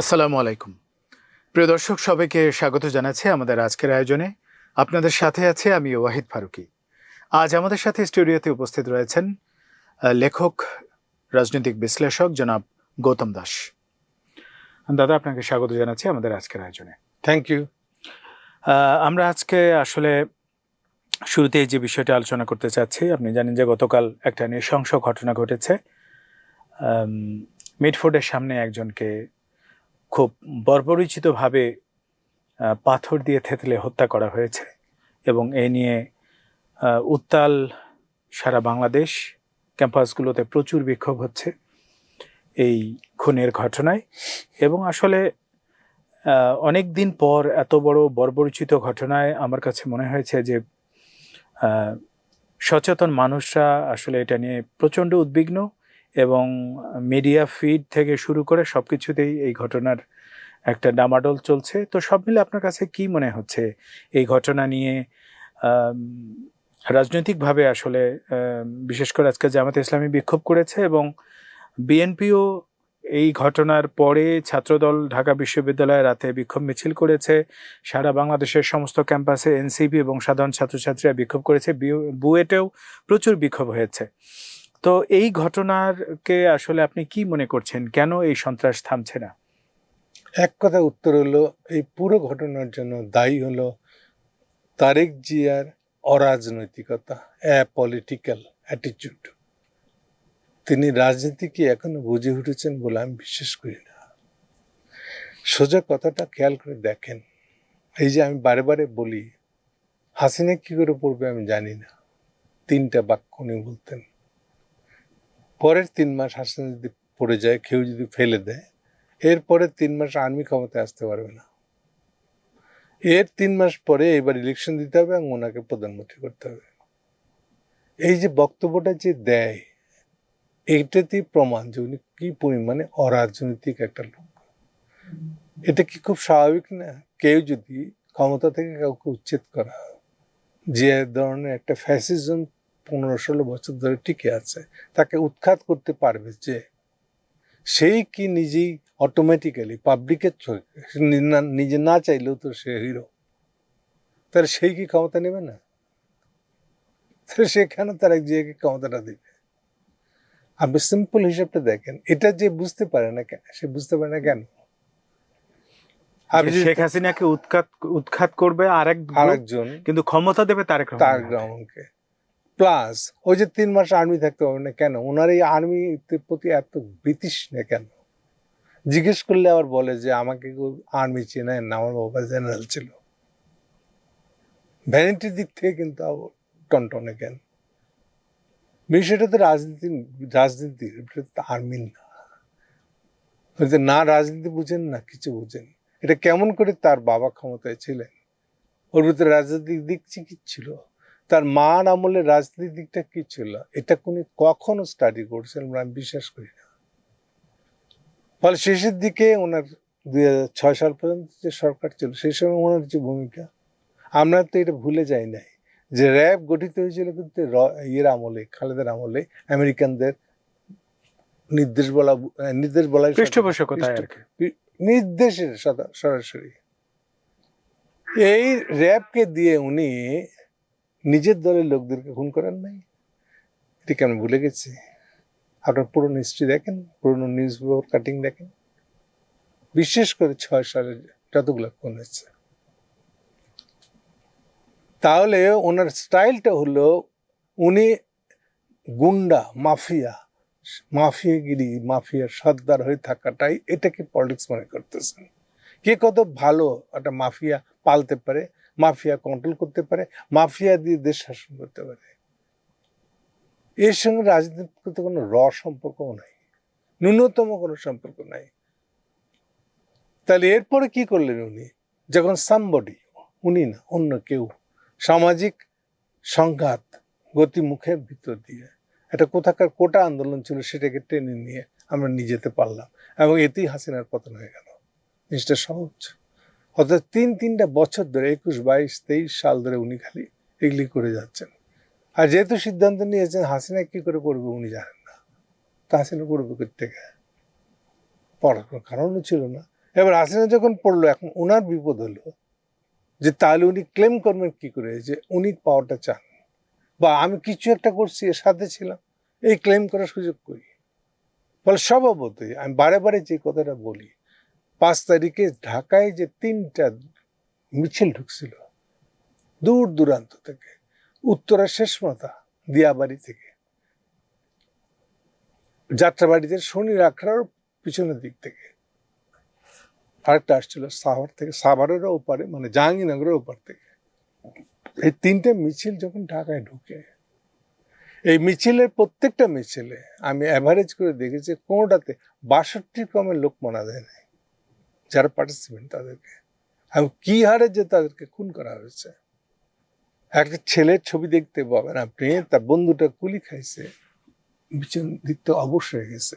আসসালামু আলাইকুম। প্রিয় দর্শক সবাইকে স্বাগত জানাচ্ছি আমাদের আজকের আয়োজনে। আপনাদের সাথে আছে আমি ওয়াহিদ ফারুকি। আজ আমাদের সাথে স্টুডিওতে উপস্থিত রয়েছেন লেখক রাজনৈতিক বিশ্লেষক জনাব গৌতম দাস। দাদা আপনাকে স্বাগত জানাচ্ছি আমাদের আজকের আয়োজনে। থ্যাংক ইউ আমরা আজকে আসলে শুরুতেই যে বিষয়টা আলোচনা করতে চাচ্ছি আপনি জানেন যে গতকাল একটা নৃশংস ঘটনা ঘটেছে। মিডফোর্ডের সামনে একজনকে খুব বর্বরিচিতভাবে পাথর দিয়ে থেতলে হত্যা করা হয়েছে এবং এ নিয়ে উত্তাল সারা বাংলাদেশ ক্যাম্পাসগুলোতে প্রচুর বিক্ষোভ হচ্ছে এই খুনের ঘটনায় এবং আসলে অনেক দিন পর এত বড় বর্বরিচিত ঘটনায় আমার কাছে মনে হয়েছে যে সচেতন মানুষরা আসলে এটা নিয়ে প্রচণ্ড উদ্বিগ্ন। এবং মিডিয়া ফিড থেকে শুরু করে সব কিছুতেই এই ঘটনার একটা ডামাডোল চলছে। তো সব মিলে আপনার কাছে কি মনে হচ্ছে এই ঘটনা নিয়ে? রাজনৈতিকভাবে আসলে বিশেষ করে আজকে জামাতে ইসলামী বিক্ষোভ করেছে এবং বিএনপিও এই ঘটনার পরে ছাত্রদল ঢাকা বিশ্ববিদ্যালয়ে রাতে বিক্ষোভ মিছিল করেছে। সারা বাংলাদেশের সমস্ত ক্যাম্পাসে এনসিপি এবং সাধারণ ছাত্রছাত্রীরা বিক্ষোভ করেছে। বুয়েটেও প্রচুর বিক্ষোভ হয়েছে। তো এই ঘটনারকে আসলে আপনি কি মনে করছেন? কেন এই সন্ত্রাস থামছে না? এক কথা উত্তর হলো, এই পুরো ঘটনার জন্য দায়ী হলো তারেক জিয়ার অরাজনৈতিকতা পলিটিক্যাল অ্যাটিটিউড তিনি রাজনীতিকে এখনও বুঝে উঠেছেন বলে আমি বিশ্বাস করি না। সোজা কথাটা খেয়াল করে দেখেন। এই যে আমি বারে বারে বলি, হাসিনা কি করে পড়বে আমি জানি না। তিনটা বাক্য উনি বলতেন। পরের তিন মাস হাসিনা যদি পড়ে যায়, কেউ যদি ফেলে দেয় এরপরে তিন মাস আর্মি ক্ষমতায় আসতে পারবে না। এর তিন মাস পরে এবার ইলেকশন দিতে হবে এবং ওনাকে প্রধানমন্ত্রী করতে হবে। এই যে বক্তব্যটা যে দেয়, এইটাতেই প্রমাণ যে উনি কি পরিমাণে অরাজনৈতিক একটা লোক। এটা কি খুব স্বাভাবিক না? কেউ যদি ক্ষমতা থেকে কাউকে উচ্ছেদ করা, যে ধরনের একটা ফ্যাসিজম পনেরো ষোলো বছর ধরে টিকে আছে তাকে উৎখাত করতে পারবে যে সেই কি নিজেই অটোমেটিক্যালি পাবলিকের চোখে নিজে না চাইলেও তো সে হিরো তাহলে সেই কি ক্ষমতা নেবে না? তাহলে সেখানে তার এক জায়গায় ক্ষমতাটা দেবে? আপনি সিম্পল হিসাবটা দেখেন এটা যে বুঝতে পারে না কেন সে বুঝতে পারে না কেন? শেখ হাসিনাকে উৎখাত উৎখাত করবে আরেক আরেকজন কিন্তু ক্ষমতা দেবে তারেক তার রহমানকে। প্লাস ওই যে তিন মাস আর্মি থাকতে পারবে না কেন? ওনার এই আর্মি প্রতি এত ব্রিটিশ বিতৃষ্ণা কেন? জিজ্ঞেস করলে আবার বলে যে, আমাকে আর্মি চেনেন না, আমার বাবা জেনারেল ছিল। ভ্যানিটির দিক থেকে কিন্তু টনটনে কেন? বিষয়টা তো রাজনীতি রাজনীতির এটা তো আর্মির না। না, রাজনীতি বুঝেন না, কিছু বুঝেন এটা কেমন করে তার বাবা ক্ষমতায় ছিলেন? ওর ভিতরে রাজনৈতিক দিক কি ছিল? তার মার আমলে রাজনীতির দিকটা কি ছিল? এটা কোনি কখনো স্টাডি করছেন আমি বিশ্বাস করি না। ফলে শেষের দিকে ওনার দুই ছয় সাল পর্যন্ত যে সরকার ছিল সেই সময় ওনার যে ভূমিকা আমরা তো এটা ভুলে যাই নাই যে র্যাব গঠিত হয়েছিল কিন্তু ইয়ের আমলে খালেদের আমলে আমেরিকানদের নির্দেশ বলা নির্দেশ বলা কি। নির্দেশের সরাসরি। এই র্যাবকে দিয়ে উনি নিজের দলের লোকদেরকে খুন করেন নাই। এটিকে আমি ভুলে গেছি? আপনার পুরনো হিস্ট্রি দেখেন? পুরনো নিউজ পেপার কাটিং দেখেন? বিশেষ করে ছয় সালে যতগুলো খুন হয়েছে। তাহলে ওনার স্টাইলটা হলো উনি গুন্ডা, মাফিয়া, মাফিয়াগিরি, মাফিয়ার সর্দার হয়ে থাকাটাই এটাকে পলিটিক্স মনে করতেছেন। কে কত ভালো একটা মাফিয়া পালতে পারে মাফিয়া কন্ট্রোল করতে পারে, মাফিয়া দিয়ে দেশ শাসন করতে পারে। এর সঙ্গে রাজনীতির কোনো র সম্পর্কও নাই, ন্যূনতম কোনো সম্পর্ক নাই। তাহলে এরপরে কি করলেন উনি? যখন সামবডি উনি না, অন্য কেউ, সামাজিক সংঘাত, গতিমুখের ভিতর দিয়ে, একটা কোথাকার কোটা আন্দোলন ছিল সেটাকে টেনে নিয়ে আমরা নিয়ে যেতে পারলাম, এবং এতেই হাসিনার পতন হয়ে গেল। জিনিসটা সহজ। অর্থাৎ তিন তিনটা বছর ধরে, একুশ, বাইশ, তেইশ সাল ধরে উনি খালি এগুলি করে যাচ্ছেন। আর যেহেতু সিদ্ধান্ত নিয়েছেন, হাসিনা কি করে করবে উনি জানেন না। তা হাসিনা করবে থেকে? পড়ার কোনো কারণও ছিল না। এবার হাসিনা যখন পড়ল, এখন ওনার বিপদ হলো যে তাহলে উনি ক্লেম করবেন কি করে? যে উনি পাওয়াটা চান। বা আমি কিছু একটা করছি, এর সাথে ছিলাম। এই ক্লেম করার সুযোগ করি ফলে স্বভাবতই আমি বারে বারে যে কথাটা বলি পাঁচ তারিখে ঢাকায় যে তিনটা মিছিল ঢুকছিল, দূর দূরান্ত থেকে উত্তরের শেষ মাথা দিয়াবাড়ি থেকে। যাত্রাবাড়িতে শনি রাখার পিছনের দিক থেকে। আরেকটা আসছিল সাভার থেকে সাভারেরও ওপারে মানে জাহাঙ্গীরনগরের ওপার থেকে। এই তিনটে মিছিল যখন ঢাকায় ঢুকে, এই মিছিলের প্রত্যেকটা মিছিলে আমি অ্যাভারেজ করে দেখেছি কোনোটাতে বাষট্টি কমের লোক মারা যায় নাই যারা পার্টিসিপেন্ট তাদেরকে। এবং কি হারে যে তাদেরকে খুন করা হয়েছে। একটা ছেলের ছবি দেখতে পাবেন আপনি, তার বন্ধুটা কুলি খাইছে পিছন দিক তো হয়ে গেছে।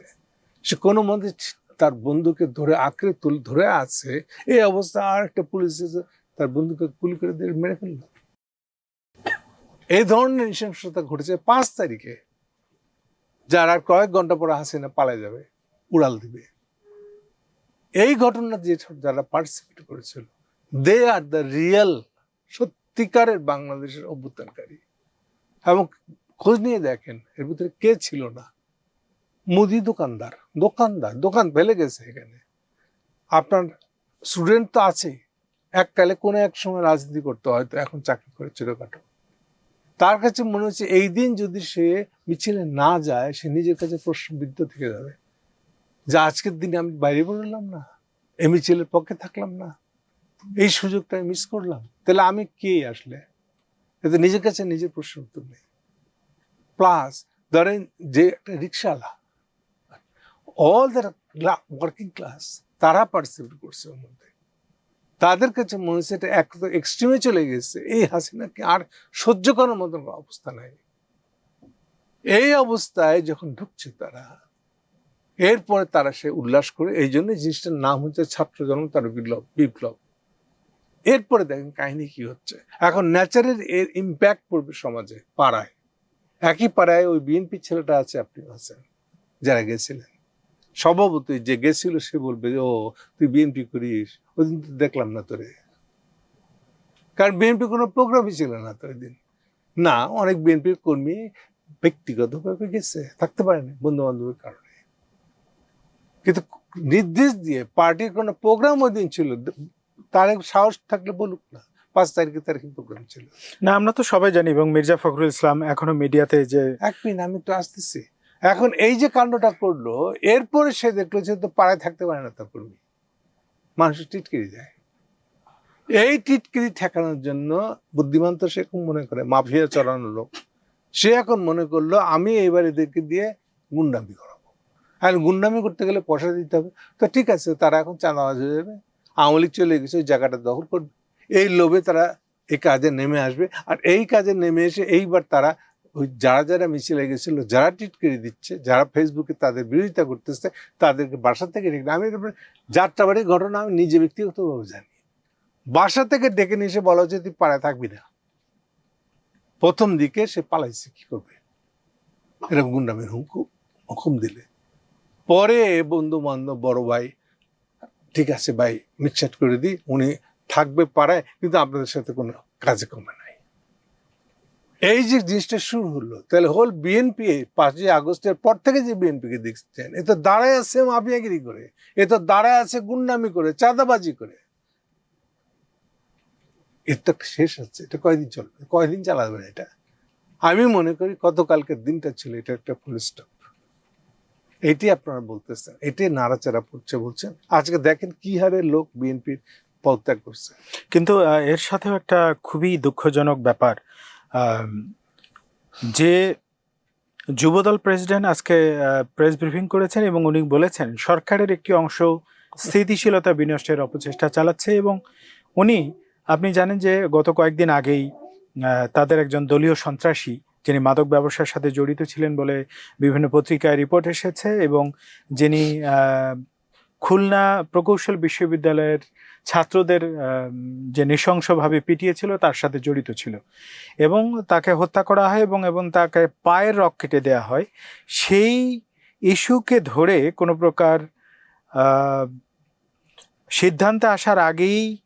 সে কোনো মতে তার বন্ধুকে ধরে আঁকড়ে তুল, ধরে আছে। এই অবস্থা আর একটা পুলিশ তার বন্ধুকে গুলি করে দিয়ে মেরে ফেলল। এই ধরনের নৃশংসতা ঘটেছে পাঁচ তারিখে। যার আর কয়েক ঘণ্টা পরে হাসিনা পালায় যাবে, উড়াল দিবে। এই ঘটনা যে সব যারা পার্টিসিপেট করেছিল দে আর দ্য রিয়েল সত্যিকারের বাংলাদেশের অভ্যুত্থানকারী। এবং খোঁজ নিয়ে দেখেন, এর ভিতরে কে ছিল না। মুদি দোকানদার দোকানদার, দোকান ফেলে গেছে এখানে। আপনার স্টুডেন্ট তো আছেই এককালে কোনো এক সময় রাজনীতি করতে, হয়তো এখন চাকরি করে ছোটখাটো। তার কাছে মনে হচ্ছে, এই দিন যদি সে মিছিলে না যায়, সে নিজের কাছে প্রশ্নবিদ্ধ থেকে যাবে। যে আজকের দিনে আমি বাইরে বেরোলাম না এই মিছিলের পক্ষে থাকলাম না। এই সুযোগটা আমি মিস করলাম। তাহলে আমি কে আসলে? এতে নিজের কাছে নিজের প্রশ্ন উত্তর নেই। প্লাস ধরেন যে একটা রিক্সাওয়ালা অল দ্য ওয়ার্কিং ক্লাস তারা পার্টিসিপেট করছে ওর মধ্যে। তাদের কাছে মনে হচ্ছে এটা এক এক্সট্রিমে চলে গেছে। এই হাসিনাকে আর সহ্য করার মতন অবস্থা নাই। এই অবস্থায় যখন ঢুকছে তারা এরপরে তারা সে উল্লাস করে, এই জন্য জিনিসটার নাম হচ্ছে ছাত্র জনতার বিপ্লব বিপ্লব। এরপরে দেখেন কাহিনী কি হচ্ছে। এখন ন্যাচারের এর ইম্প্যাক্ট পড়বে সমাজে, পাড়ায়। একই পাড়ায় ওই বিএনপি ছেলেটা আছে, আপনি আছেন, যারা গেছিলেন। স্বভাবতই যে গেছিল, সে বলবে ও, তুই বিএনপি করিস ওই দিন তো দেখলাম না তোরে। কারণ বিএনপি কোনো প্রোগ্রামই ছিল না তো ওই দিন। না, অনেক বিএনপির কর্মী ব্যক্তিগতভাবে গেছে, থাকতে পারেনি বন্ধু বান্ধবের কারণে। কিন্তু নির্দেশ দিয়ে পার্টির কোনো প্রোগ্রাম ওই দিন ছিল। তার সাহস থাকলে বলুক না পাঁচ তারিখে তারিখে প্রোগ্রাম ছিল। না আমরা তো সবাই জানি এবং মির্জা ফখরুল ইসলাম এখনও মিডিয়াতে যে এক মিনিট আমি তো আসতেছি। এখন এই যে কাণ্ডটা করল এরপরে সে দেখল যে তো পাড়ায় থাকতে পারে না তার কর্মী। মানুষ টিটকিরি দেয়। এই টিটকিরি ঠেকানোর জন্য বুদ্ধিমান তো সে মনে করে মাফিয়া চড়ানো লোক। সে এখন মনে করল আমি এইবার এদেরকে দিয়ে গুন্ডামি করাবো। আর গুন্ডামি করতে গেলে পয়সা দিতে হবে। তো ঠিক আছে, তারা এখন চাঁদাবাজ হয়ে যাবে। আওয়ামী লীগ চলে গেছে, ওই জায়গাটা দখল করবে। এই লোভে তারা এই কাজে নেমে আসবে। আর এই কাজে নেমে এসে এইবার তারা ওই যারা যারা মিছিলে গেছিল যারা টিটকিরি দিচ্ছে, যারা ফেসবুকে তাদের বিরোধিতা করতেছে, তাদেরকে বাসা থেকে ডেকে আমি এরপরে যাত্রাবাড়ির ঘটনা আমি নিজে ব্যক্তিগতভাবে জানি। বাসা থেকে ডেকে নিয়ে এসে বলা হচ্ছে তুই পাড়ায় থাকবি না। প্রথম দিকে সে পালাইছে, কি করবে? এরকম গুন্ডামের হুকুম হুকুম দিলে। পরে বন্ধু বান্ধব, বড় ভাই, ঠিক আছে ভাই মিটসাট করে দিই, উনি থাকবে পাড়ায়, কিন্তু আপনাদের সাথে কোনো কাজে কমে নাই। এই যে জিনিসটা শুরু হলো, তাহলে হোল বিএনপি পাঁচই আগস্টের পর থেকে যে বিএনপি কে দেখছেন, এ তো দাঁড়ায় আছে মাফিয়াগিরি করে, এ তো দাঁড়ায় আছে গুন্ডামি করে, চাঁদাবাজি করে। এর তো শেষ হচ্ছে এটা কয়দিন চলবে? কয়দিন চালাবে এটা? আমি মনে করি গতকালকের দিনটা ছিল, এটা একটা ফুল স্টপ এটি আপনারা বলতেছেন, এটি নাড়াচাড়া পড়ছে বলছেন। আজকে দেখেন কি হারে লোক বিএনপির পদত্যাগ করছে। কিন্তু এর সাথেও একটা খুবই দুঃখজনক ব্যাপার। যে যুবদল প্রেসিডেন্ট আজকে প্রেস ব্রিফিং করেছেন এবং উনি বলেছেন, সরকারের একটি অংশ স্থিতিশীলতা বিনষ্টের অপচেষ্টা চালাচ্ছে এবং উনি, আপনি জানেন যে গত কয়েকদিন আগেই তাদের একজন দলীয় সন্ত্রাসী যিনি মাদক ব্যবসার সাথে জড়িত ছিলেন বলে বিভিন্ন পত্রিকায় রিপোর্ট এসেছে এবং যিনি খুলনা প্রকৌশল বিশ্ববিদ্যালয়ের ছাত্রদের যে নৃশংসভাবে পিটিয়েছিল তার সাথে জড়িত ছিল এবং তাকে হত্যা করা হয় এবং এবং তাকে পায়ের রক কেটে দেওয়া হয়। সেই ইস্যুকে ধরে কোনো প্রকার সিদ্ধান্তে আসার আগেই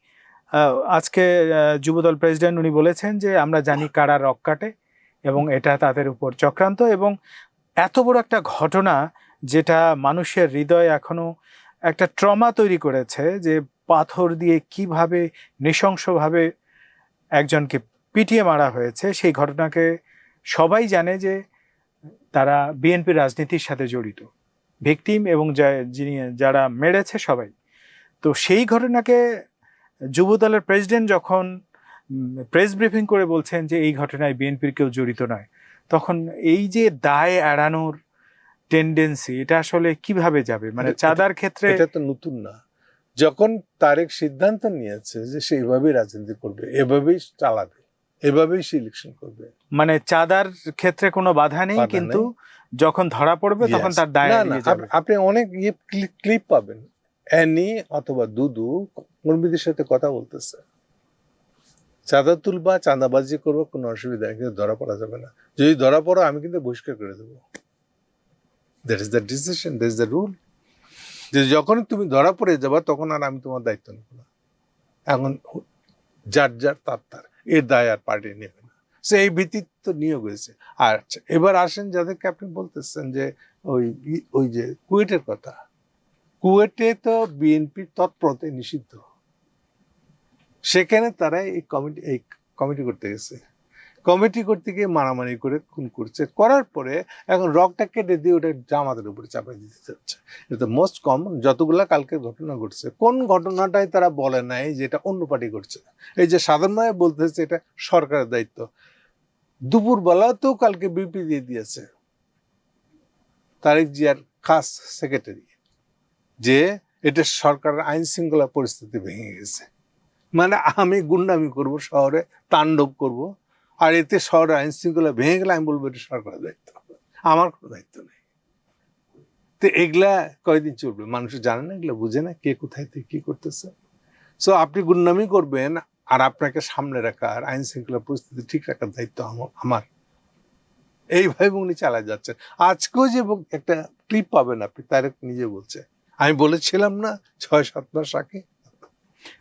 আজকে যুবদল প্রেসিডেন্ট উনি বলেছেন যে আমরা জানি কারা রক কাটে এবং এটা তাদের উপর চক্রান্ত এবং এত বড় একটা ঘটনা যেটা মানুষের হৃদয় এখনও একটা ট্রমা তৈরি করেছে যে পাথর দিয়ে কীভাবে নৃশংসভাবে একজনকে পিটিয়ে মারা হয়েছে, সেই ঘটনাকে সবাই জানে যে তারা বিএনপি রাজনীতির সাথে জড়িত, ভিকটিম এবং যিনি, যারা মেরেছে সবাই। তো সেই ঘটনাকে যুবদলের প্রেসিডেন্ট যখন প্রেস ব্রিফিং করে বলছেন যে এই ঘটনায় বিএনপির কেউ জড়িত নয়। তখন এই যে দায় এড়ানোর টেন্ডেন্সি এটা আসলে কীভাবে যাবে? মানে চাঁদার ক্ষেত্রে এটা তো নতুন না। যখন তারেক সিদ্ধান্ত নিয়েছে যে সে এভাবেই রাজনীতি করবে এভাবেই চালাবে এভাবেই সে ইলেকশন করবে। মানে চাঁদার ক্ষেত্রে কোনো বাধা নেই কিন্তু যখন ধরা পড়বে তখন তার দায় আপনি অনেক ইয়ে ক্লিপ পাবেন। অ্যানি অথবা দুদু কর্মীদের সাথে কথা বলতেছে। চাঁদা তুলবা চাঁদাবাজি করব কোনো অসুবিধা কিন্তু ধরা পড়া যাবে না। যদি ধরা পড়ো আমি কিন্তু বহিষ্কার করে দেবো। That is the decision that is the rule যে যখন তুমি ধরা পড়ে যাবা তখন আর আমি তোমার দায়িত্ব নেব না। এখন যার যার তার তার। এর দায় আর পার্টি নেবে না। সে এই ভিত্তিতে তো নিয়োগ হয়েছে। আচ্ছা, এবার আসেন যাদেরকে আপনি বলতেছেন যে ওই ওই যে কুয়েটের কথা। কুয়েটে তো বিএনপি তৎপরতে নিষিদ্ধ। সেখানে তারা এই কমিটি এই কমিটি করতে গেছে। কমিটি করতে গিয়ে মারামারি করে খুন করছে। করার পরে এখন রকটা কেটে দিয়ে ওটা জামাতের উপরে চাপাই দিতে যাচ্ছে এটা মোস্ট কমন যতগুলা কালকে ঘটনা ঘটছে। কোন ঘটনাটাই তারা বলে নাই যে এটা অন্য পার্টি করছে। এই যে সাধারণভাবে বলতেছে এটা সরকারের দায়িত্ব। দুপুরবেলা তো কালকে বিপি দিয়ে দিয়েছে। তারেক জিয়ার খাস সেক্রেটারি যে এটা সরকারের আইন শৃঙ্খলা পরিস্থিতি ভেঙে গেছে। মানে আমি গুন্ডামি করব, শহরে তাণ্ডব করব, আর এতে শহরের আইন শৃঙ্খলা ভেঙে গেলে আমি বলব এটা সরকারের দায়িত্ব। আমার কোনো দায়িত্ব নেই। তো এগুলা কয়দিন চলবে? মানুষ জানে না, এগুলো বুঝে না কে কোথায় থেকে কি করতেছে। সো আপনি গুন্ডামি করবেন আর আপনাকে সামনে রাখার আইন শৃঙ্খলা পরিস্থিতি ঠিক রাখার দায়িত্ব আমার। এইভাবে উনি চালায় যাচ্ছেন। আজকেও যে একটা ক্লিপ পাবেন আপনি, তারেক নিজে বলছে। আমি বলেছিলাম না ছয় সাত মাস আগে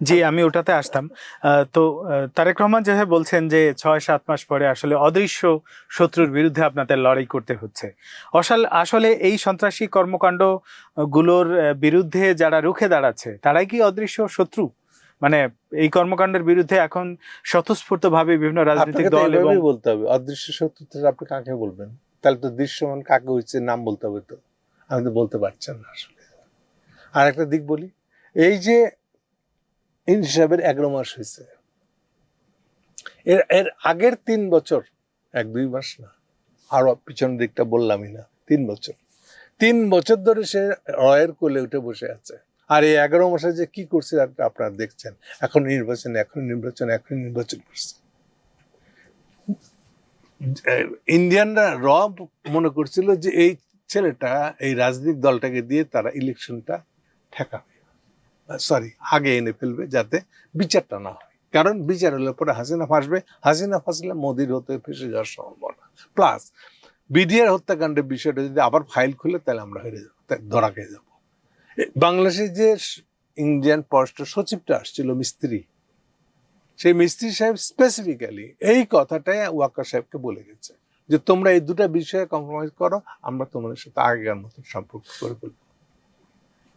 জি আমি ওটাতে আসতাম। আহ, তো তারেক রহমান যেভাবে বলছেন যে ছয় সাত মাস পরে আসলে অদৃশ্য শত্রুর বিরুদ্ধে আপনাদের লড়াই করতে হচ্ছে। অসাল আসলে এই সন্ত্রাসী কর্মকাণ্ডগুলোর বিরুদ্ধে যারা রুখে দাঁড়াচ্ছে তারাই কি অদৃশ্য শত্রু? মানে এই কর্মকাণ্ডের বিরুদ্ধে এখন স্বতঃস্ফূর্তভাবে বিভিন্ন রাজনৈতিক দল এবং বলতে হবে। অদৃশ্য শত্রুতা আপনি কাকে বলবেন? তাহলে তো দৃশ্যমান কাকে হচ্ছে নাম বলতে হবে তো? আমি তো বলতে পারছেন না আসলে। আর একটা দিক বলি এই যে এই হিসাবের এগারো মাস হয়েছে। এর এর আগের তিন বছর, এক, দুই মাস না, আরও পিছনের দিকটা বললামই না, তিন বছর। তিন বছর ধরে সে রয়ের কোলে উঠে বসে আছে। আর এই এগারো মাসে যে কি করছে আপনারা দেখছেন, এখন নির্বাচন এখন নির্বাচন এখন নির্বাচন করছে। ইন্ডিয়ানরা র মনে করছিল যে এই ছেলেটা, এই রাজনৈতিক দলটাকে দিয়ে তারা ইলেকশনটা ঠেকাবে। সরি, আগে এনে ফেলবে যাতে বিচারটা না হয়। কারণ বিচার হলে পরে হাসিনা ফাঁসবে। হাসিনা ফাঁসলে মোদির হতে ফেসে যাওয়ার সম্ভাবনা। প্লাস বিডিআর হত্যাকাণ্ডের বিষয়টা যদি আবার ফাইল খুলে, তাহলে আমরা হেরে যাব ধরা খেয়ে যাব। বাংলাদেশের যে ইন্ডিয়ান পররাষ্ট্র সচিবটা আসছিল, মিস্ত্রি, সেই মিস্ত্রি সাহেব স্পেসিফিক্যালি এই কথাটাই ওয়াকার সাহেবকে বলে গেছে যে, তোমরা এই দুটা বিষয়ে কম্প্রোমাইজ করো, আমরা তোমাদের সাথে আগেকার মতো সম্পর্ক করে ফেলব।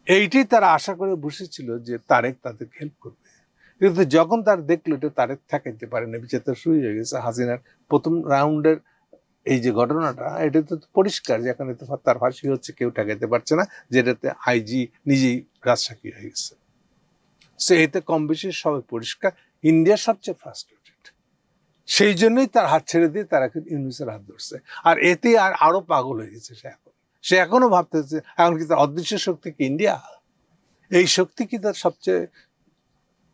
এইটাই তারা আশা করে বসেছিল যে তারেক তাদেরকে হেল্প করবে। কিন্তু যখন তার দেখল এটা তারেক ঠেকাইতে পারে না বিচারটা শুরু হয়ে গেছে হাসিনার প্রথম রাউন্ডের এই যে ঘটনাটা, এটা তো পরিষ্কার যে এখানে তার ফাঁসি হচ্ছে, কেউ ঠেকাইতে পারছে না, যেটাতে আইজি নিজেই রাজসাক্ষী হয়ে গেছে। সে এতে কম বেশি সবাই পরিষ্কার, ইন্ডিয়া সবচেয়ে ফ্রাস্ট্রেটেড সেই জন্যই তার হাত ছেড়ে দিয়ে তারা ইউনুসের হাত ধরছে। আর এতে আর আরও পাগল হয়ে গেছে সে এখন। সে এখনও ভাবতেছে, এখন কি তার অদৃশ্য শক্তি কি ইন্ডিয়া এই শক্তি কি তার সবচেয়ে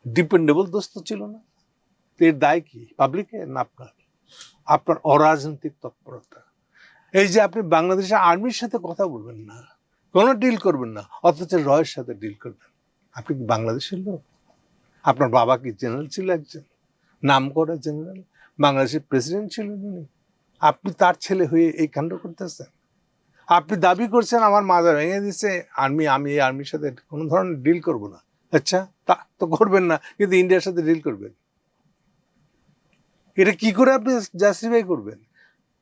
ডিপেন্ডেবল দোস্ত ছিল না? এর দায় কি পাবলিকের না আপনার? আপনার অরাজনৈতিক তৎপরতা। এই যে আপনি বাংলাদেশের আর্মির সাথে কথা বলবেন না, কোনো ডিল করবেন না, অথচ রয়ের সাথে ডিল করবেন। আপনি কি বাংলাদেশের লোক? আপনার বাবা কি জেনারেল ছিল একজন? নাম করা জেনারেল বাংলাদেশের প্রেসিডেন্ট ছিলেন উনি? আপনি তার ছেলে হয়ে এই কাণ্ড করতেছেন? আপনি দাবি করছেন, আমার মাদার ভেঙে দিচ্ছে আর্মি আমি এই আর্মির সাথে কোনো ধরনের ডিল করব না। আচ্ছা তা তো করবেন না, কিন্তু ইন্ডিয়ার সাথে ডিল করবেন। এটা কি করে আপনি জাস্টিফাই করবেন?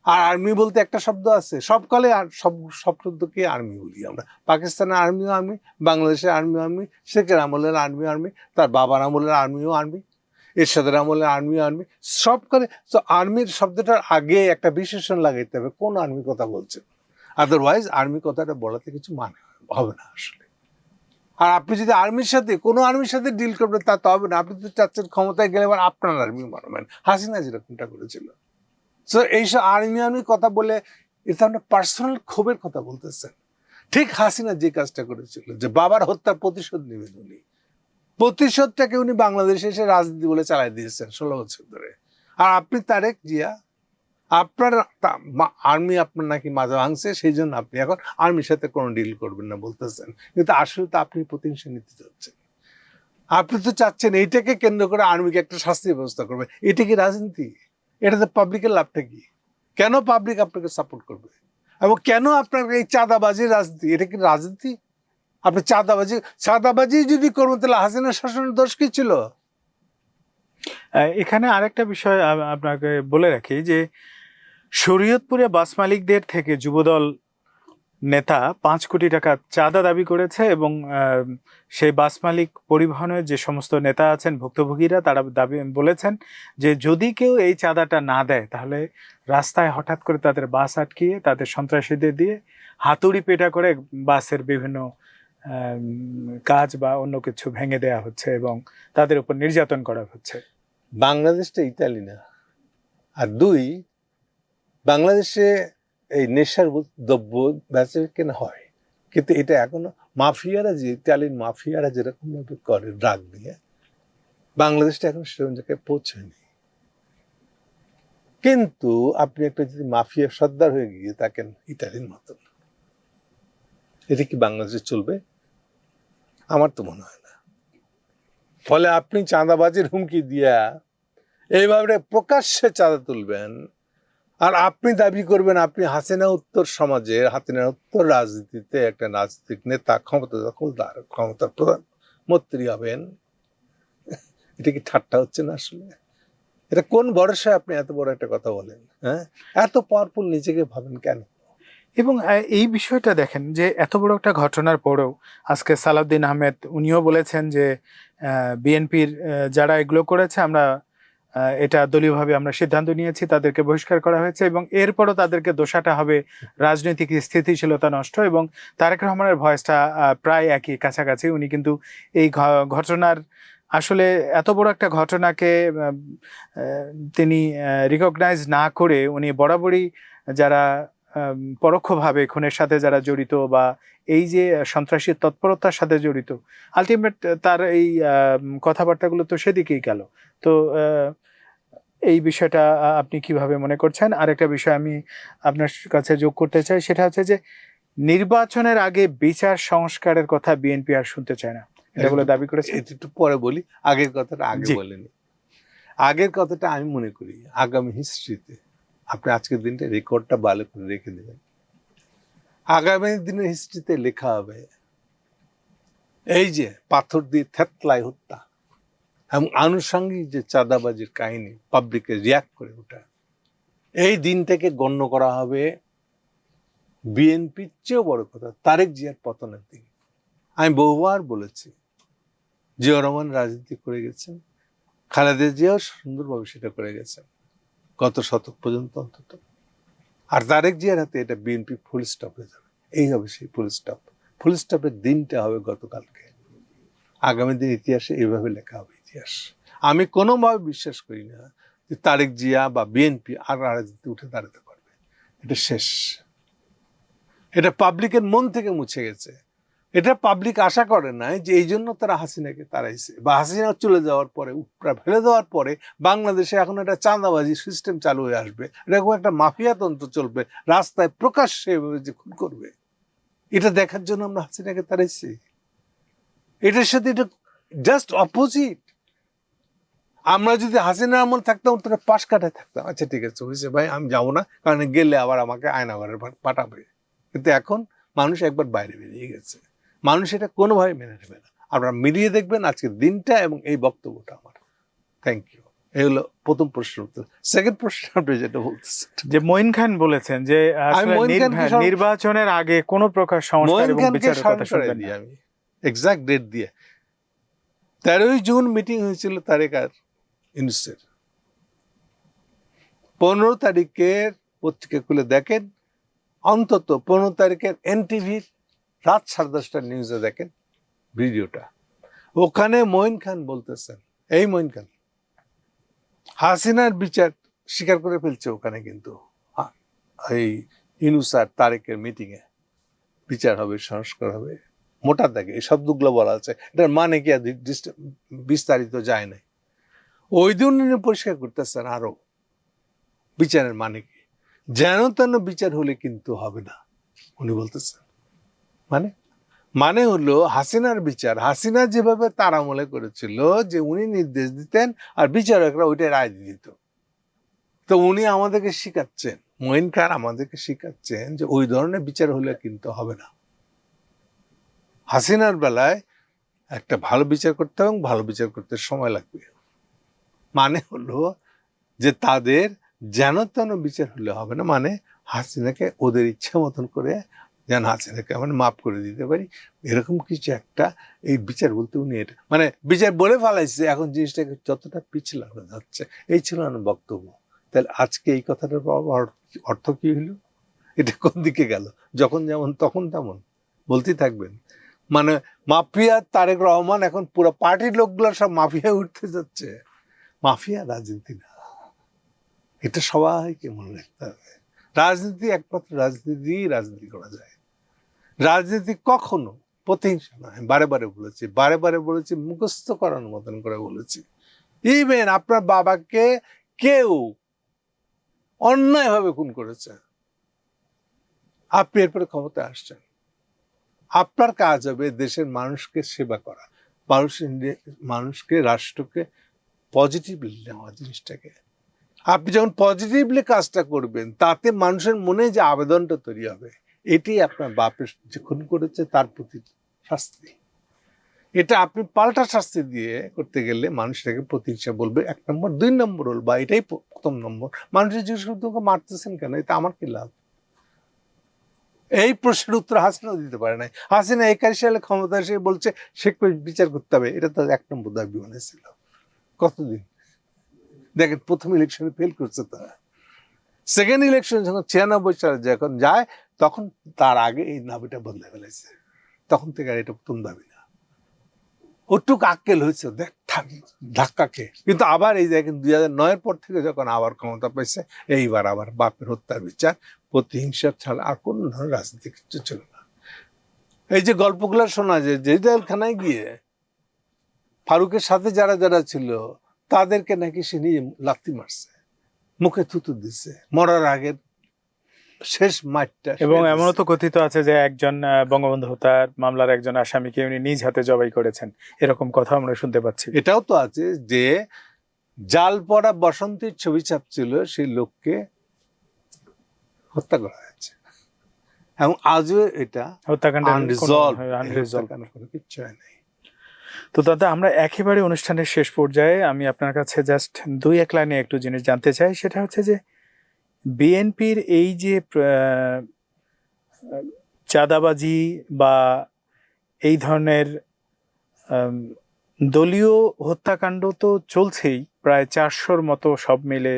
আর আর্মি বলতে একটা শব্দ আছে সবকালে আর, সব সব শব্দকে আর্মি বলি আমরা। পাকিস্তানের আর্মিও আর্মি, বাংলাদেশের আর্মিও আর্মি শেখের আমলের আর্মি আর্মি, তার বাবার আমলের আর্মিও আর্মি এরশাদের আমলের আর্মি আর্মি সবকালে তো আর্মির শব্দটার আগে একটা বিশেষণ লাগাইতে হবে, কোন আর্মি কথা বলছেন? আদারওয়াইজ আর্মি কথাটা বলাতে কিছু মানে হবে না আসলে। আর আপনি যদি আর্মির সাথে, কোনো আর্মির সাথে ডিল করবেন, তা তো হবে না। আপনি তো চাচ্ছেন ক্ষমতায় গেলে এবার আপনার আর্মি মানবেন। হাসিনা যেরকমটা করেছিল। সো এইসব আর্মি আর্মি কথা বলে এটা আপনার পার্সোনাল ক্ষোভের কথা বলতেছেন। ঠিক হাসিনা যে কাজটা করেছিল, যে বাবার হত্যার প্রতিশোধ নেবেন উনি। প্রতিশোধটাকে উনি বাংলাদেশে এসে রাজনীতি বলে চালাই দিয়েছেন ষোলো বছর ধরে। আর আপনি তারেক জিয়া আপনার আর্মি আপনার নাকি মাজা ভাঙছে সেই জন্য আপনি এখন আর্মির সাথে কোনো ডিল করবেন না বলতেছেন। কিন্তু আসলে তো আপনি প্রতিহিংসা নিতে চাচ্ছেন। আপনি তো চাচ্ছেন এইটাকে কেন্দ্র করে আর্মিকে একটা শাস্তি ব্যবস্থা করবে। এটা কি রাজনীতি? এটাতে পাবলিকের লাভটা কি? কেন পাবলিক আপনাকে সাপোর্ট করবে? এবং কেন আপনার এই চাঁদাবাজি রাজনীতি? এটা কি রাজনীতি? আপনি চাঁদাবাজি চাঁদাবাজি যদি করবেন, তাহলে হাসিনা শাসনের দোষ কি ছিল? এখানে আরেকটা বিষয় আপনাকে বলে রাখি যে শরীয়তপুরে বাস মালিকদের থেকে যুবদল নেতা পাঁচ কোটি টাকা চাঁদা দাবি করেছে এবং সেই বাস মালিক পরিবহনের যে সমস্ত নেতা আছেন, ভুক্তভোগীরা, তারা দাবি বলেছেন যে যদি কেউ এই চাঁদাটা না দেয়, তাহলে রাস্তায় হঠাৎ করে তাদের বাস আটকিয়ে, তাদের সন্ত্রাসীদের দিয়ে হাতুড়ি পেটা করে বাসের বিভিন্ন কাজ বা অন্য কিছু ভেঙে দেয়া হচ্ছে এবং তাদের উপর নির্যাতন করা হচ্ছে। বাংলাদেশটা ইতালি না। আর দুই বাংলাদেশে এই নেশার দ্রব্য বেচা কেনা হয়, কিন্তু এটা এখনও মাফিয়ারা যে, ইতালির মাফিয়ারা যেরকম করে ড্রাগ দিয়ে, বাংলাদেশটা এখন সেরকম জায়গায় পৌঁছয়নি। কিন্তু আপনি একটা যদি মাফিয়া সর্দার হয়ে গিয়ে থাকেন ইতালির মতন, এটা কি বাংলাদেশে চলবে? আমার তো মনে হয় না। ফলে আপনি চাঁদাবাজির হুমকি দিয়া এইভাবে প্রকাশ্যে চাঁদা তুলবেন আর আপনি দাবি করবেন, আপনি হাসিনা উত্তর সমাজের হাসিনা উত্তর রাজনীতিতে একটা রাজনৈতিক নেতা, ক্ষমতা দখলদার ক্ষমতার প্রধানমন্ত্রী হবেন। এটা কি ঠাট্টা হচ্ছে না আসলে? এটা কোন ভরসায় আপনি এত বড় একটা কথা বলেন হ্যাঁ? এত পাওয়ারফুল নিজেকে ভাবেন কেন? এবং এই বিষয়টা দেখেন যে এত বড় একটা ঘটনার পরেও আজকে সালাউদ্দিন আহমেদ, উনিও বলেছেন যে বিএনপির যারা এগুলো করেছে, আমরা এটা দলীয়ভাবে আমরা সিদ্ধান্ত নিয়েছি, তাদেরকে বহিষ্কার করা হয়েছে এবং এরপরও তাদেরকে দোষাটা হবে রাজনৈতিক স্থিতিশীলতা নষ্ট এবং তারেক রহমানের ভয়েসটা প্রায় একই কাছাকাছি। উনি কিন্তু এই ঘটনার আসলে এত বড় একটা ঘটনাকে তিনি রিকগনাইজ না করে উনি বরাবরই যারা পরোক্ষভাবে খুনের সাথে যারা জড়িত বা এই যে সন্ত্রাসী তৎপরতার সাথে জড়িত আলটিমেট তার এই কথাবার্তাগুলো তো সেদিকেই গেল। তো এই বিষয়টা আপনি কীভাবে মনে করছেন? আরেকটা বিষয় আমি আপনার কাছে যোগ করতে চাই সেটা হচ্ছে যে নির্বাচনের আগে বিচার সংস্কারের কথা বিএনপি আর শুনতে চায় না। এটা বলে দাবি করেছে একটু পরে বলি আগের কথাটা আগে বলেনি। আগের কথাটা আমি মনে করি আগামী হিস্ট্রিতে। আপনি আজকের দিনটা রেকর্ডটা ভালো করে রেখে দেবেন। আগামী দিনের হিস্ট্রিতে লেখা হবে এই যে পাথর দিয়ে থেতলায় হত্যা। এবং আনুষঙ্গিক যে চাঁদাবাজির কাহিনী পাবলিকে রিয়াক্ট করে ওটা। এই দিনটাকে গণ্য করা হবে বিএনপির চেয়েও বড় কথা, তারেক জিয়ার পতনের দিন। আমি বহুবার বলেছি জিয়া রহমান রাজনীতি করে গেছেন, খালেদা জিয়াও সুন্দরভাবে সেটা করে গেছেন, গত শতক পর্যন্ত অন্তত। আর তারেক জিয়ার হাতে এটা বিএনপি ফুল স্টপ হয়ে যাবে। এই হবে সেই ফুল স্টপ ফুল স্টপের দিনটা হবে গতকালকে। আগামী দিন ইতিহাসে এইভাবে লেখা হবে। ইতিহাস আমি কোনোভাবে বিশ্বাস করি না যে তারেক জিয়া বা বিএনপি আর রাজনীতি উঠে দাঁড়াতে পারবে। এটা শেষ। এটা পাবলিকের মন থেকে মুছে গেছে। এটা পাবলিক আশা করে নাই যে এই জন্য তারা হাসিনাকে তাড়াইছে বা হাসিনা চলে যাওয়ার পরে, উপরা ফেলে দেওয়ার পরে বাংলাদেশে এখন একটা চাঁদাবাজি সিস্টেম চালু হয়ে আসবে। এরকম একটা মাফিয়া তন্ত্র চলবে। রাস্তায় প্রকাশ্যে এভাবে যে খুন করবে। এটা দেখার জন্য আমরা হাসিনাকে তাড়াইছি। এটার সাথে এটা জাস্ট অপোজিট আমরা যদি হাসিনা আমল থাকতাম তোকে পাশ কাটায় থাকতাম। আচ্ছা ঠিক আছে হয়েছে ভাই আমি যাব না কারণ গেলে আবার আমাকে আয়নাঘরে পাঠাবে। কিন্তু এখন মানুষ একবার বাইরে বেরিয়ে গেছে। মানুষ এটা কোনোভাবে মেনে নেবে না। আপনারা মিলিয়ে দেখবেন আজকের দিনটা এবং এই বক্তব্যটা আমার। থ্যাংক ইউ এই হলো প্রথম উত্তর। সেকেন্ড প্রশ্ন আপনি যেটা বলতেছেন। যে মঈন খান বলেছেন যে নির্বাচনের আগে কোনো প্রকার সংস্কার এবং খানকে বিচারের কথা শুনবেন দিই আমি। এক্সাক্ট ডেট দিয়ে। তেরোই জুন মিটিং হয়েছিল তারেক আর ইউনুসের পনেরো তারিখের পত্রিকা খুলে দেখেন, অন্তত পনেরো তারিখের এনটিভির রাত সাড়ে দশটার নিউজে দেখেন ভিডিওটা। ওখানে মঈন খান বলতেছেন, এই মঈন খান, হাসিনার বিচার স্বীকার করে ফেলছে ওখানে কিন্তু। আ- এই ইনুসার তারেকের মিটিংয়ে বিচার হবে, সংস্কার হবে, মোটা দাগে, এই শব্দগুলো বলা আছে। এটার মানে কি আর বিস্তারিত যায় নাই। ওই দিন উনি পরিষ্কার করতেছেন আরও। বিচারের মানে কি? যেন তেন বিচার হলে কিন্তু হবে না, উনি বলতেছেন। মানে? মানে হলো হাসিনার বিচার। হাসিনা যেভাবে তার আমলে করেছিল যে উনি নির্দেশ দিতেন আর বিচারকরা ওইটা রায় দিত। তো উনি আমাদেরকে শিখাচ্ছেন, মঈন খান আমাদেরকে শিখাচ্ছেন যে ওই ধরনের বিচার হলে কিন্তু হবে না। হাসিনার বেলায় একটা ভালো বিচার করতে এবং ভালো বিচার করতে সময় লাগবে। মানে হলো যে তাদের যেন তেন বিচার হলে হবে না মানে হাসিনাকে ওদের ইচ্ছা মতন করে যেন হাসিনাকে মানে মাফ করে দিতে পারি। এরকম কিছু একটা এই বিচার বলতে উনি এটা মানে বিচার বলে ফেলাইছে, এখন জিনিসটাকে যতটা পিছলানো যাচ্ছে, এই ছিল আমার বক্তব্য। তাহলে আজকে এই কথাটার অর- অর্থ কি হলো? এটা কোন দিকে গেল? যখন যেমন, তখন তেমন, বলতেই থাকবেন। মানে মাফিয়া তারেক রহমান এখন পুরো পার্টির লোকগুলো সব মাফিয়া উঠতে যাচ্ছে। মাফিয়া রাজনীতি না। এটা সবাইকে মনে রাখতে হবে। রাজনীতি একমাত্র রাজনীতি রাজনীতি করা যায়। রাজনীতি কখনো প্রতিহিংসা নয়। বারে বারে বলেছি, বারে বারে বলেছি, মুখস্থ করানোর মতন করে বলেছি। ইভেন আপনার বাবাকে কেউ অন্যায়ভাবে খুন করেছে। আপনি এরপরে ক্ষমতায় আসছেন। আপনার কাজ হবে দেশের মানুষকে সেবা করা। মানুষের মানুষকে, রাষ্ট্রকে পজিটিভলি নেওয়া জিনিসটাকে। আপনি যখন পজিটিভলি কাজটা করবেন, তাতে মানুষের মনে যে আবেদনটা তৈরি হবে, এটি আপনার বাপের যে খুন করেছে তার প্রতি শাস্তি। এটা আপনি পাল্টা শাস্তি দিয়ে করতে গেলে মানুষটাকে প্রতিহিংসা বলবে, এক নম্বর। দুই নম্বর হল, বা এটাই প্রথম নম্বর মানুষের জিজ্ঞেস তোমাকে মারতেছেন কেন এটা আমার কি লাভ? এই প্রশ্নের উত্তর হাসিনাও দিতে পারে নাই। হাসিনা একাশি সালে ক্ষমতা এসে বলছে, শেখ বিচার করতে হবে। এটা তো এক নম্বর দাবি ছিল কতদিন? দেখেন, প্রথম ইলেকশনে ফেল করছে তারা। সেকেন্ড ইলেকশন যখন ছিয়ানব্বই সালে যখন যায়, তখন তার আগে এই দাবিটা বদলে ফেলেছে। তখন থেকে আর এটা প্রথম দাবি না। ওটুক আক্কেল হয়েছে, দেখ ধাক্কা খেয়ে। কিন্তু আবার এই দেখেন, দুই হাজার নয়ের পর থেকে যখন আবার ক্ষমতা পাইছে, এইবার আবার বাপের হত্যার বিচার প্রতিহিংসা ছাড়া আর কোন ধরনের রাজনীতি কিছু ছিল না। এই যে গল্পগুলো শোনা যায় যে জেলখানায় গিয়ে ফারুকের সাথে যারা যারা ছিল তাদেরকে নাকি সে নিয়ে লাত্তি মারছে মুখে থুতু দিছে। মরার আগের শেষ মাঠটা এবং এমনও তো কথিত আছে যে একজন বঙ্গবন্ধু হত্যার মামলার একজন আসামিকে উনি নিজ হাতে জবাই করেছেন। এরকম কথা আমরা শুনতে পাচ্ছি। এটাও তো আছে যে জাল পড়া বসন্তের ছবি ছাপছিল সেই লোককে হত্যা করা হয়েছে। এবং আজও এটা হত্যাকাণ্ড কিচ্ছু হয় নাই। তো দাদা, আমরা একেবারে অনুষ্ঠানের শেষ পর্যায়ে আমি আপনার কাছে জাস্ট দুই এক লাইনে একটু জিনিস জানতে চাই। সেটা হচ্ছে যে বিএনপির এই যে চাঁদাবাজি বা এই ধরনের দলীয় হত্যাকাণ্ড তো চলছেই, প্রায় চারশোর মতো সব মিলে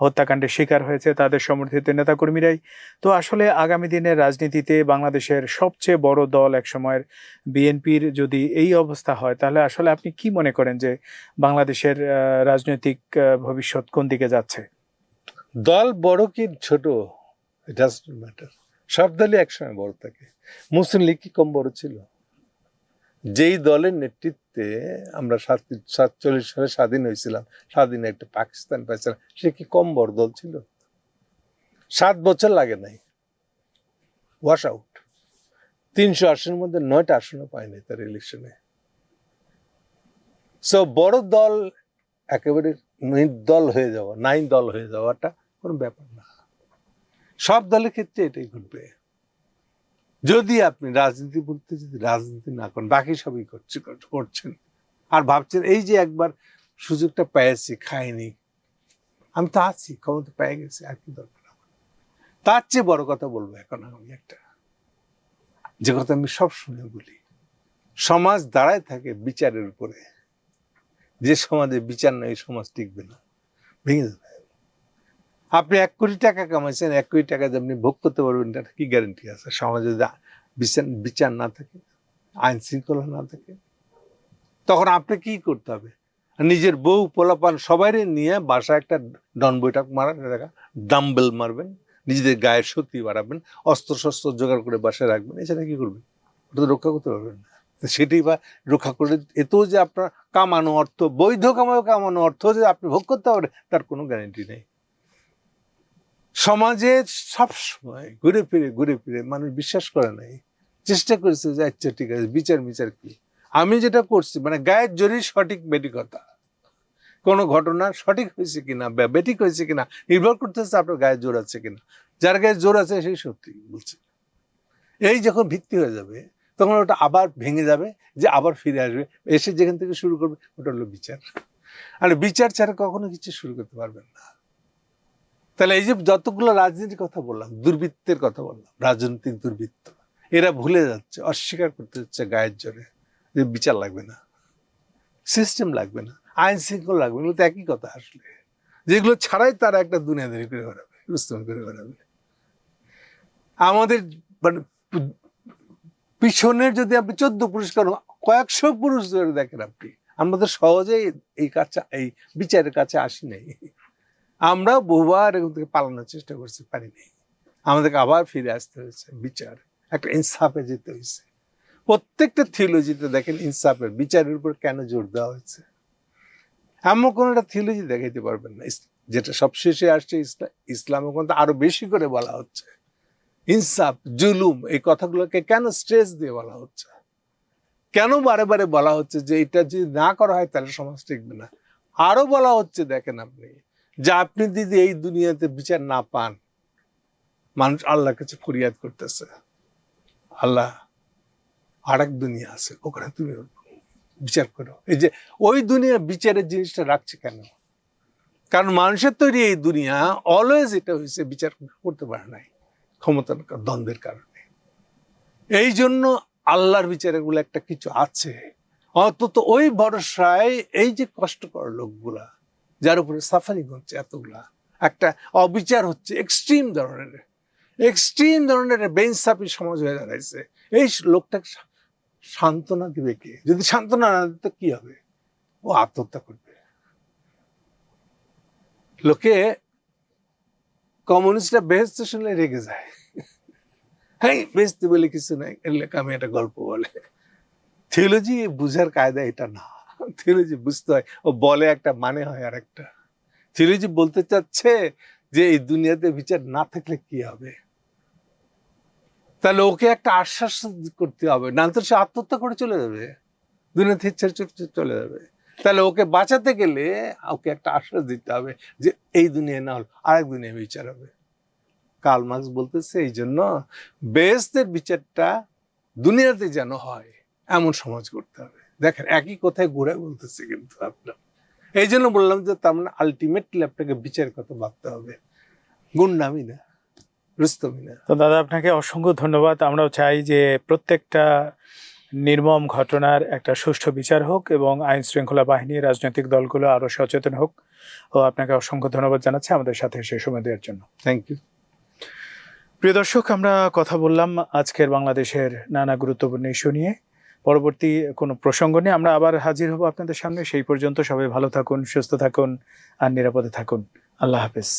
হত্যাকাণ্ডের শিকার হয়েছে তাদের সমর্থিত নেতাকর্মীরাই। তো আসলে আগামী দিনের রাজনীতিতে বাংলাদেশের সবচেয়ে বড় দল একসময়ের বিএনপির যদি এই অবস্থা হয়, তাহলে আসলে আপনি কি মনে করেন যে বাংলাদেশের রাজনৈতিক ভবিষ্যৎ কোন দিকে যাচ্ছে? দল বড় কি ছোট? ইট ম্যাটার সব দলই একসময় বড় থাকে। মুসলিম লীগ কি কম বড় ছিল? যেই দলের নেতৃত্বে আমরা সাত- সাতচল্লিশ সালে স্বাধীন হয়েছিলাম, স্বাধীন একটা পাকিস্তান পাইছিলাম সে কি কম বড় দল ছিল? সাত বছর লাগে নাই। ওয়াশ আউট তিনশো আসনের মধ্যে নয়টা আসনও পায়নি তার ইলেকশনে সো বড় দল একেবারে নির্দল হয়ে যাওয়া নাই দল হয়ে যাওয়াটা কোনো ব্যাপার না। সব দলের ক্ষেত্রে এটাই ঘটবে। যদি আপনি রাজনীতি বলতে যদি রাজনীতি না করেন, বাকি সবই করছে, করছেন। আর ভাবছেন, এই যে একবার সুযোগটা পেয়েছি, খাইনি। আমি তো আছি, ক্ষমতা পেয়ে গেছি, আর কি দরকার আমার? তার চেয়ে বড় কথা বলব এখন আমি একটা। যে কথা আমি সব শুনে বলি, সমাজ দাঁড়ায় থাকে বিচারের উপরে। যে সমাজে বিচার নেই, সমাজ টিকবে না। ভেঙে যাবে। আপনি এক কোটি টাকা কামাইছেন, এক কোটি টাকা যে আপনি ভোগ করতে পারবেন, তার কি গ্যারান্টি আছে? সমাজে যদি বিচার বিচার না থাকে, আইন শৃঙ্খলা না থাকে, তখন আপনি কি করতে হবে? নিজের বউ পোলাপান সবাই নিয়ে বাসায় একটা ডন বৈঠক মারা, দেখা, ডাম্বেল মারবেন, নিজেদের গায়ের শক্তি বাড়াবেন অস্ত্র শস্ত্র জোগাড় করে বাসায় রাখবেন, এছাড়া কি করবেন? ওটা তো রক্ষা করতে পারবেন না। তো সেটাই বা রক্ষা করে, এতেও যে আপনার কামানো অর্থ, বৈধ কামানো কামানো অর্থ যে আপনি ভোগ করতে পারবেন, তার কোনো গ্যারান্টি নেই। সমাজে সব সময় ঘুরে ফিরে ঘুরে ফিরে মানুষ বিশ্বাস করে নাই। চেষ্টা করেছে যে আচ্ছা ঠিক আছে, বিচার বিচার কি? আমি যেটা করছি মানে গায়ের জোরই সঠিক বেটিকতা কোনো ঘটনা সঠিক হয়েছে কিনা বা বেঠিক হয়েছে কিনা, নির্ভর করতেছে আপনার গায়ে জোর আছে কিনা। যার গায়ে জোর আছে, সেই সত্যি বলছে। এই যখন ভিত্তি হয়ে যাবে, তখন ওটা আবার ভেঙে যাবে, যে আবার ফিরে আসবে, এসে যেখান থেকে শুরু করবে, ওটা হলো বিচার। আর বিচার ছাড়া কখনো কিছু শুরু করতে পারবেন না। তাহলে এই যে যতগুলো রাজনীতির কথা বললাম, দুর্বৃত্তের কথা বললাম, রাজনৈতিক দুর্বৃত্ত, এরা ভুলে যাচ্ছে, অস্বীকার করতে যাচ্ছে গায়ের জোরে যে বিচার লাগবে না সিস্টেম লাগবে না, আইন শৃঙ্খলা লাগবে এগুলো তো একই কথা আসলে। যেগুলো ছাড়াই তারা একটা দুনিয়াদারি করে বেড়াবে, রুস্তম করে বেড়াবে। আমাদের মানে পিছনের যদি আপনি চোদ্দ পুরস্কার কয়েকশো পুরুষ ধরে দেখেন আপনি, আমরা তো সহজেই এই কাছে এই বিচারের কাছে আসি নাই। আমরা বহুবার এখান থেকে পালানোর চেষ্টা করছি, পারিনি। আমাদেরকে আবার ফিরে আসতে হয়েছে, বিচার। একটা ইনসাফে যেতে হয়েছে। প্রত্যেকটা থিওলজিতে দেখেন ইনসাফের, বিচারের উপর কেন জোর দেওয়া হয়েছে? এমন কোন একটা থিওলজি দেখাইতে পারবেন না। যেটা সবশেষে আসছে ইসলাম ইসলামে কিন্তু আরও বেশি করে বলা হচ্ছে। ইনসাফ, জুলুম, এই কথাগুলোকে কেন স্ট্রেস দিয়ে বলা হচ্ছে? কেন বারে বারে বলা হচ্ছে যে এটা যদি না করা হয়, তাহলে সমাজ টিকবে না? আরও বলা হচ্ছে, দেখেন আপনি যে আপনি যদি এই দুনিয়াতে বিচার না পান, মানুষ আল্লাহর কাছে ফরিয়াদ করতেছে। আল্লাহ আর এক দুনিয়া আছে, ওখানে তুমি বিচার করো। এই যে ওই দুনিয়া বিচারের জিনিসটা রাখছে কেন? কারণ মানুষের তৈরি এই দুনিয়া অলওয়েজ এটা হয়েছে বিচার করতে পারে নাই ক্ষমতার দ্বন্দ্বের কারণে। এই জন্য আল্লাহর বিচারে গুলো একটা কিছু আছে। অন্তত ওই ভরসায় এই যে কষ্টকর লোকগুলা যার উপরে সাফারিং হচ্ছে এতগুলা। একটা অবিচার হচ্ছে এক্সট্রিম ধরনের। এক্সট্রিম ধরনের বেঞ্চাপি সমাজ হয়ে দাঁড়াইছে। এই লোকটাকে সান্ত্বনা দিবে কে? যদি সান্ত্বনা না দিত কি হবে? ও আত্মহত্যা করবে। লোকে কমিউনিস্টরা বেহেস্ত শুনলে রেগে যায়। হ্যাঁ বেহেস্তে বলে কিছু নাই। এর লেখা আমি একটা গল্প বলে। থিওলজি বুঝার কায়দা এটা না। থিওলজি বুঝতে হয়। ও বলে একটা মানে হয় আর একটা থিওলজি বলতে চাচ্ছে যে, এই দুনিয়াতে বিচার না থাকলে কি হবে? তাহলে ওকে একটা আশ্বাস করতে হবে। না তো সে আত্মহত্যা করে চলে যাবে। দুনিয়া থেকে ছেড়ে চলে- যাবে। তাহলে ওকে বাঁচাতে গেলে ওকে একটা আশ্বাস দিতে হবে যে, এই দুনিয়া না হল আরেক দুনিয়া বিচার হবে। কাল মার্কস বলতেছে এই জন্য বেহেস্তের বিচারটা দুনিয়াতে যেন হয়, এমন সমাজ করতে হবে। দেখেন একই কথায় ঘুরে বলতেছে কিন্তু আপনার এই জন্য বললাম যে তার মানে আলটিমেটলি আপনাকে বিচার কথা ভাবতে হবে। গুন্ডামি না রুস্তমি না। তো দাদা আপনাকে অসংখ্য ধন্যবাদ। আমরাও চাই যে প্রত্যেকটা নির্মম ঘটনার একটা সুষ্ঠু বিচার হোক এবং আইন শৃঙ্খলা বাহিনী রাজনৈতিক দলগুলো আরও সচেতন হোক। ও আপনাকে অসংখ্য ধন্যবাদ জানাচ্ছি আমাদের সাথে সে সময় দেওয়ার জন্য। থ্যাংক ইউ প্রিয় দর্শক আমরা কথা বললাম আজকের বাংলাদেশের নানা গুরুত্বপূর্ণ ইস্যু নিয়ে। পরবর্তী কোনো প্রসঙ্গ নিয়ে আমরা আবার হাজির হব আপনাদের সামনে। সেই পর্যন্ত সবাই ভালো থাকুন, সুস্থ থাকুন আর নিরাপদে থাকুন। আল্লাহ হাফেজ।